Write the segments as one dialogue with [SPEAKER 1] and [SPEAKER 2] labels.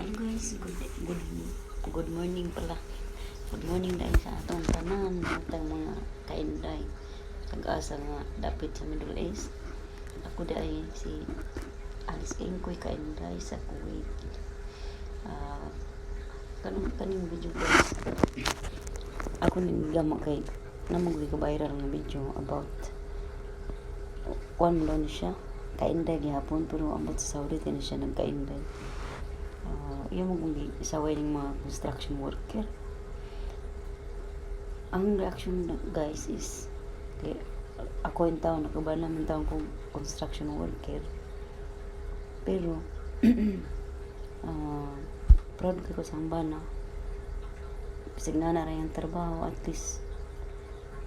[SPEAKER 1] Ano guys, good, good, good morning pala. Good morning dahil sa atong tanan, atong mga kainday. Kag-asa nga dapit sa Middle East. Ako dahil si Alice Kingkoy kainday sa Kuwait. Ah, kanong kaning video guys. Ako ning gama kay namugli ko viral nga video about one mo siya kainday gihapon pero ambot sa Saudi din siya nagkainday uh, yung mga isaway ng mga construction worker. Ang reaction na- guys is kay, ako yung tao nakabala naman tao kong construction worker. Pero uh, proud ko sa hambana bisig na na ang trabaho at least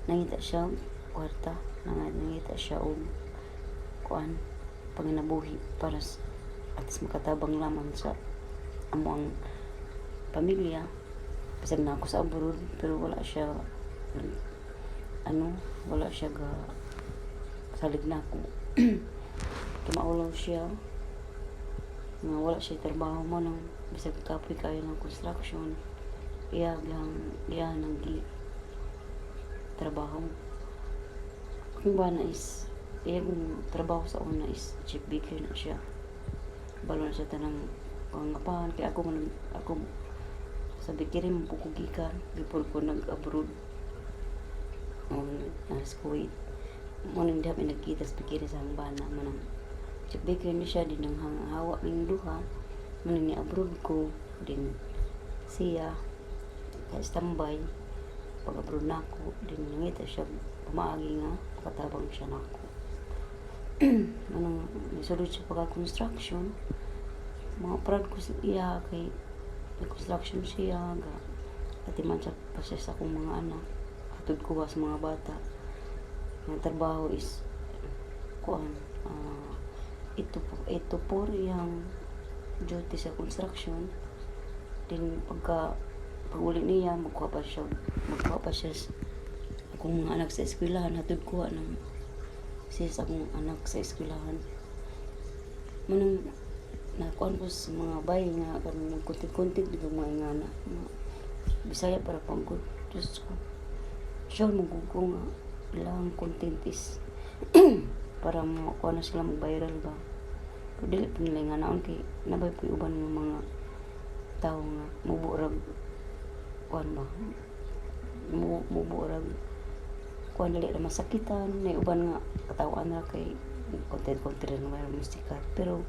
[SPEAKER 1] nangita siya kwarta nang nangita siya og kuan panginabuhi para at least makatabang lamang sa amo ang pamilya. Bisag na ako sa abroad pero wala siya ano wala siya ga salig na ako. Kaya maulaw siya. Nga wala siya trabaho mo nang bisag kapoy kayo ng construction. Iya lang iya nang gi trabaho. Ang bana is iya kung trabaho sa una is chief baker na siya. Balo na siya tanang pangapahan kaya ako man ako sa bakery mo pukugikan before ko nag-abroad. Um, sa Kuwait. Mo nang dami nagkita sa bakery sa hangbana manang chief baker ni siya din ang hawa ng duha. Manang ni abroad ko din siya kaya standby pag abroad na ako din nangita siya pumaagi nga katabang siya na ako. Manang nisulod siya pagka-construction mga proud ko sa iya kay nag-construction siya ga. Atiman siya pa siya sa akong mga anak. Atod ko sa mga bata. Ang trabaho is kuan ah, ito po ito po yung duty sa construction. Din pagka pag uli niya magkuha pa siya magkuha pa siya akong mga anak sa eskwelahan. Hatod kuha ng siya sa akong anak sa eskwelahan. Manang nakuan ko sa mga bay nga kanang magkuntit-kuntit di ba mga ingana mga bisaya para panggod Diyos ko. Mo ko nga ilang content is para mo kuha na sila mag-viral ba? Pero dili pa nila nga naon kay nabay po uban ng mga tao nga muburag kuan ba? Mu muburag. Kuan dili na masakitan na uban nga katawan na kay content content na mayroon musika. Pero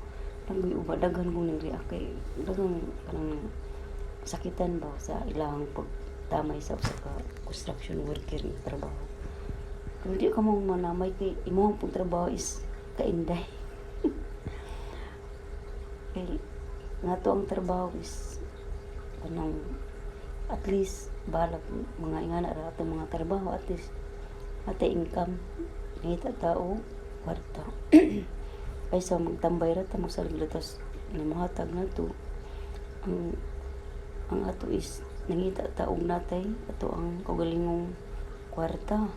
[SPEAKER 1] nang uba daghan kong nang react kay dagang kanang sakitan ba sa ilang pagtamay sa usa ka construction worker nga trabaho. Pero di ka mong manamay kay imo ang pong trabaho is kainday. Kay nga to ang trabaho is kanang at least balak mga ingana ra atong mga trabaho at least ate income. Ngita tao kwarta ay sa magtambay ra ta magsalig tas namahatag na to. Ang ang ato is nangita taog natay. Ato ang kaugalingong kwarta.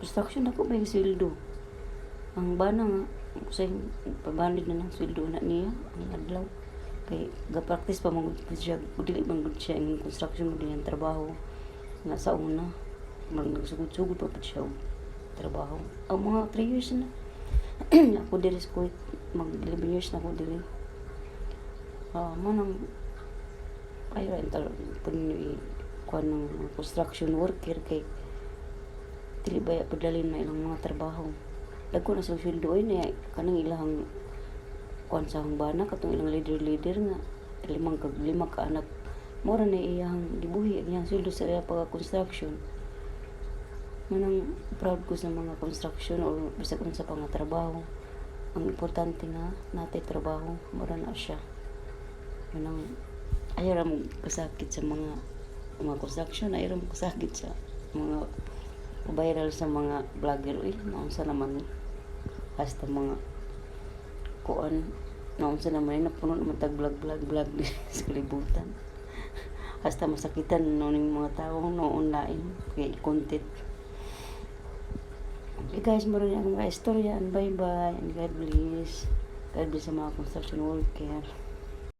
[SPEAKER 1] Construction ako may sweldo. Ang bana nga say pabandid na ng sweldo na niya ang adlaw. Kay ga-practice pa magud siya. Dili man gud siya ang construction mo ang trabaho. Nga sa una mag nagsugod-sugod pa pud siya trabaho. Ang mga 3 years na ako diri sa Kuwait mag 11 years na ako diri. Ah manang ay ra ental pun ni kuan ng construction worker kay dili ba padalin na ilang mga trabaho. Dagko na sa sweldo ay na kanang ilang kuan sa hangbana katong ilang leader leader nga limang kag lima ka anak. Mora na iyang gibuhi ang iyang sweldo sa iya pagka construction manang proud ko sa mga construction or bisag unsa pa nga trabaho. Ang importante nga natay trabaho mura na siya. Manang ayaw ra mo kasakit sa mga mga construction ayaw ra mo kasakit sa mga viral sa mga vlogger. Uy naunsa naman ni? Hasta mga kuan naunsa naman ni? Napuno naman tag vlog vlog vlog sa kalibutan. Hasta masakitan no ning mga tao no online kay content guys, mo rin ang mga istorya. And bye bye. And God bless. God bless sa mga construction worker.